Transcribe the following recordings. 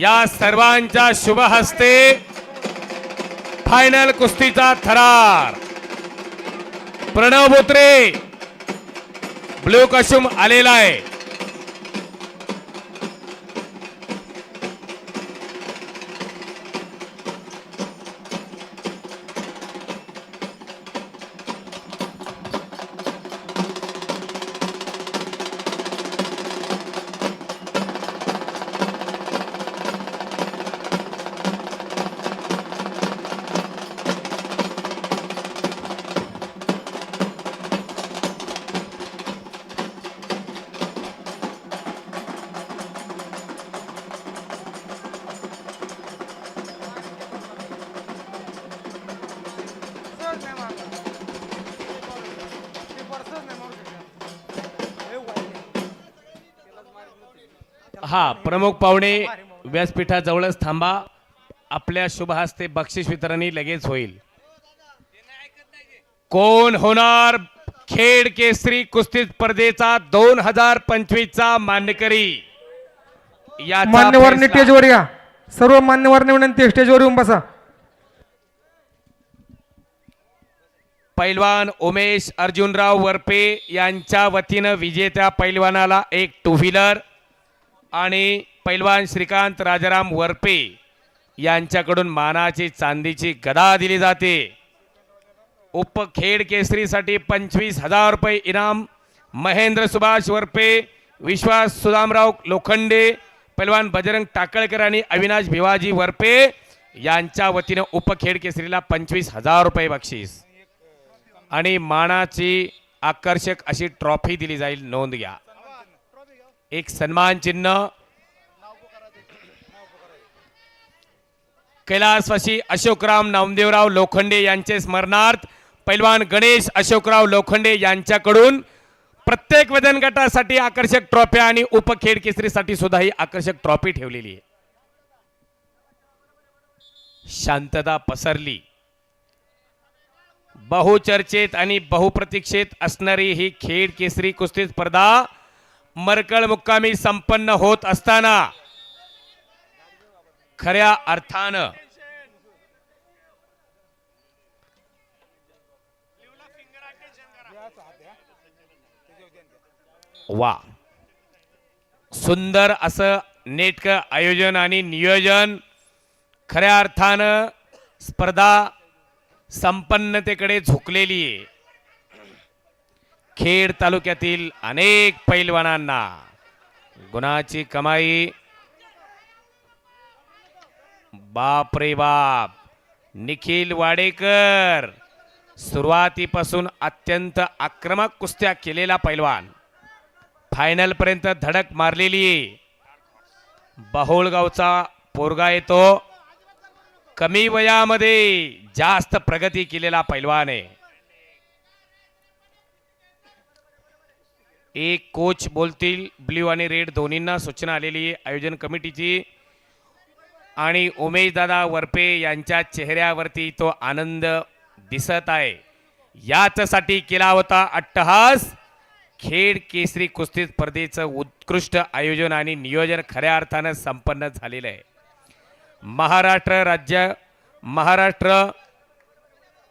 या सर्वांच्या शुभ हस्ते फायनल कुस्तीचा थरार. प्रणव बोत्रे ब्लू कशुम आलेला आहे. हा प्रमुख पाहुणे व्यासपीठाजवळच थांबा. आपल्या शुभ हस्ते बक्षीस वितरणी लगेच होईल. कोण होणार? खेड केसरी कुस्ती स्पर्धेचा दोन हजार पंचवीस चा मान्यकरी याचा मान्यवरांनी फैसला- स्टेजवर या. सर्व मान्यवरांनी विनंती स्टेजवर येऊन बसा. पैलवान उमेश अर्जुनराव वरपे यांच्या वतीनं विजेत्या पैलवानाला एक टू व्हीलर. आणि पैलवान श्रीकांत राजाराम वरपे यांच्याकडून मानाची चांदीची गदा दिली जाते. उपखेड केसरीसाठी पंचवीस हजार रुपये इनाम महेंद्र सुभाष वरपे विश्वास सुदामराव लोखंडे पैलवान बजरंग टाकळकर आणि अविनाश भिवाजी वरपे यांच्या वतीनं उपखेड केसरीला पंचवीस हजार रुपये बक्षीस. आणि मानाची आकर्षक अशी ट्रॉफी दिली जाईल नोंद घ्या. एक सन्मान चिन्ह. कैलासवासी अशोकराम नामदेवराव लोखंडे यांचे स्मरणार्थ पैलवान गणेश अशोकराव लोखंडे यांच्याकडून प्रत्येक वजन गटासाठी आकर्षक ट्रॉफ्या आणि उपखेड केसरीसाठी सुद्धा ही आकर्षक ट्रॉफी ठेवलेली आहे. शांतता पसरली. बहुचर्चेत आणि बहुप्रतीक्षेत असणारी ही खेड केसरी कुस्ती स्पर्धा मरकळ मुक्कामी संपन्न होत असताना खऱ्या अर्थानं वा. सुंदर असं नेटकं आयोजन आणि नियोजन खऱ्या अर्थानं स्पर्धा संपन्नतेकडे झुकलेली आहे. खेड तालुक्यातील अनेक पैलवानांना गुणाची कमाई. बाप रे बाप. निखिल वाडेकर सुरुवातीपासून अत्यंत आक्रमक कुस्त्या केलेला पैलवान. फायनल पर्यंत धडक मारलेली. बहुळगावचा बाहुळगावचा पोरगा येतो. कमी वयामध्ये जास्त प्रगती केलेला पैलवान आहे. एक कोच बोलतील ब्ल्यू आणि रेड दोन्हींना सूचना आलेली आहे. आयोजन कमिटीची. आणि उमेशदादा वरपे यांच्या चेहऱ्यावरती तो आनंद दिसत आहे. याचसाठी केला होता अट्टहास. खेड केसरी कुस्ती स्पर्धेचं उत्कृष्ट आयोजन आणि नियोजन खऱ्या अर्थानं संपन्न झालेलं आहे. महाराष्ट्र राज्य महाराष्ट्र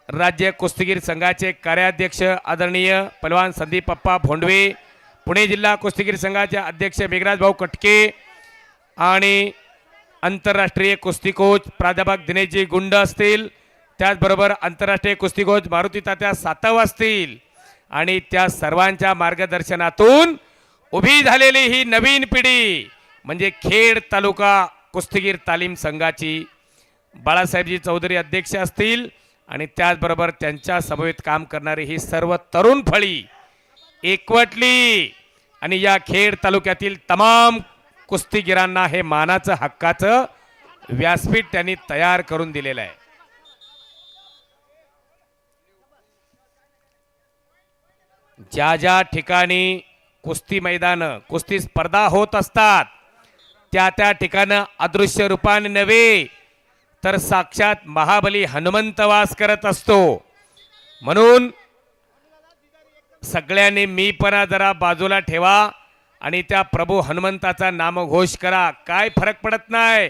राज्य कुस्तीगीर संघाचे कार्याध्यक्ष आदरणीय पलवान संदीप पप्पा भोंडवे पुणे जिल्हा कुस्तीगीर संघाचे अध्यक्ष मेघराज भाऊ कटके आणि आंतरराष्ट्रीय कुस्ती कोच प्राध्यापक दिनेशजी गुंड असतील. त्याचबरोबर आंतरराष्ट्रीय कुस्ती कोच मारुती तात्या सातव असतील. आणि त्या सर्वांच्या मार्गदर्शनातून उभी झालेली ही नवीन पिढी म्हणजे खेड तालुका कुस्तीगीर तालीम संघाची बाळासाहेबजी चौधरी अध्यक्ष असतील आणि त्याचबरोबर त्यांच्या समवेत काम करणारी ही सर्व तरुण फळी एकवटली. आणि या खेड तालुक्यातील तमाम कुस्तीगिरांना हे मानाचं हक्काचं व्यासपीठ त्यांनी तयार करून दिलेलं आहे. ज्या ज्या ठिकाणी कुस्ती मैदानं कुस्ती स्पर्धा होत असतात त्या त्या ठिकाणं अदृश्य रूपाने नव्हे तर साक्षात महाबली हनुमंत वास करत असतो. म्हणून सगळ्यांनी मीपणा जरा बाजूला ठेवा आणि त्या प्रभू हनुमंताचा नामघोष करा. काय फरक पडत नाही.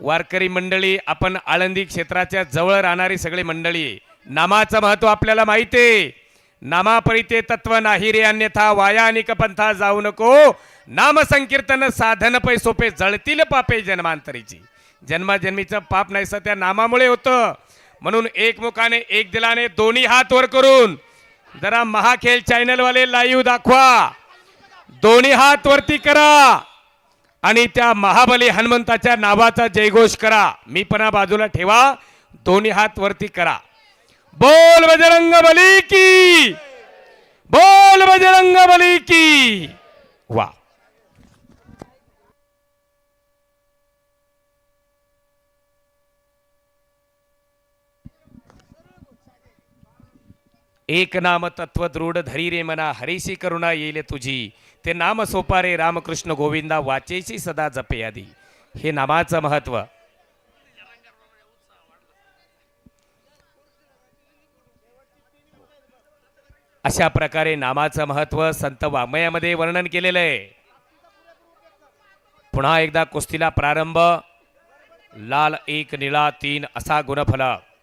वारकरी मंडळी आपण आळंदी क्षेत्राच्या जवळ राहणारी सगळी मंडळी नामाचं महत्त्व आपल्याला माहिती आहे. नामापरिते तत्व नाही रे अन्यथा वाया आणि पंथा जाऊ नको. नाम संकीर्तन साधन पै सोपे जळतील पापे जन्मांतरीची. जन्माजन्मीचं पाप नाहीसं त्या नामामुळे होतं. म्हणून एकमुखाने एक दिलाने दोन्ही हात वर करून जरा महाखेल चॅनलवाले लाईव्ह दाखवा. दोन्ही हात वरती करा. आणि त्या महाबली हनुमंताच्या नावाचा जयघोष करा. मी पणा बाजूला ठेवा. दोन्ही हात वरती करा. बोल बजरंग बली की. बोल बजरंग बली की. वा. एक नाम तत्व दृढ धरी रे मना हरीशी करुणा येईल तुझी ते नाम सोपारे रामकृष्ण गोविंदा वाचेशी सदा जपे आधी हे नामाचं महत्त्व अशा प्रकारे नामाचं महत्त्व संत वाङ्मयामध्ये वर्णन केलेलं आहे पुन्हा एकदा कुस्तीला प्रारंभ लाल एक निळा तीन असा गुणफलक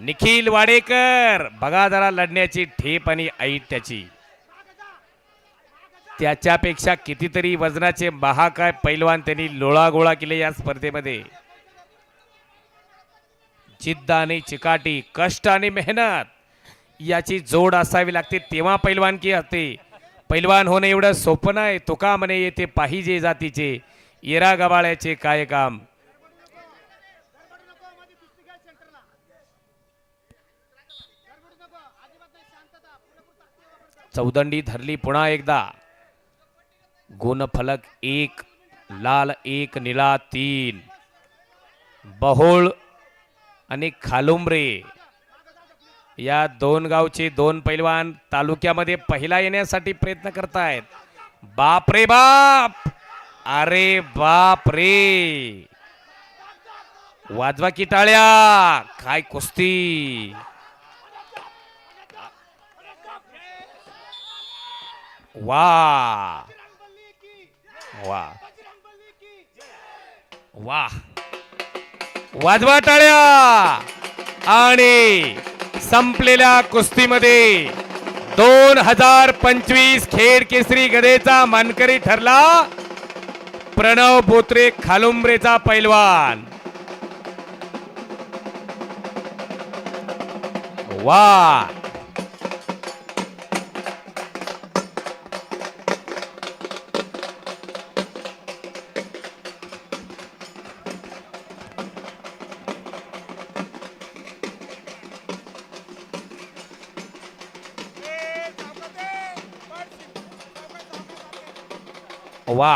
निखिल वाडेकर. बघा जरा लढण्याची ठेप आणि ऐट त्याची. त्याच्यापेक्षा कितीतरी वजनाचे महाकाय पैलवान त्यांनी लोळागोळा केले या स्पर्धेमध्ये. जिद्द आणि चिकाटी कष्ट आणि मेहनत याची जोड असावी लागते तेव्हा पैलवान की असते. पैलवान होणं एवढं सोपं नाही तुका म्हणे येते पाहिजे जातीचे. येरा गबाळ्याचे काय काम? चौदंडी धरली पुन्हा एकदा. गुणफलक एक लाल एक निळा तीन. बहोळ आणि खालुंबरे. या दोन गावचे दोन पैलवान तालुक्यामध्ये पहिला येण्यासाठी प्रयत्न करतायत. बाप रे बाप! अरे बाप रे वाजवा की टाळ्या काय कुस्ती! वा. वा. वा. वाजवा टाळ्या आणि संपलेल्या कुस्तीमध्ये दोन हजार पंचवीस खेड केसरी गदेचा मानकरी ठरला. प्रणव बोत्रे खालुंब्रेचा पैलवान. वा. वा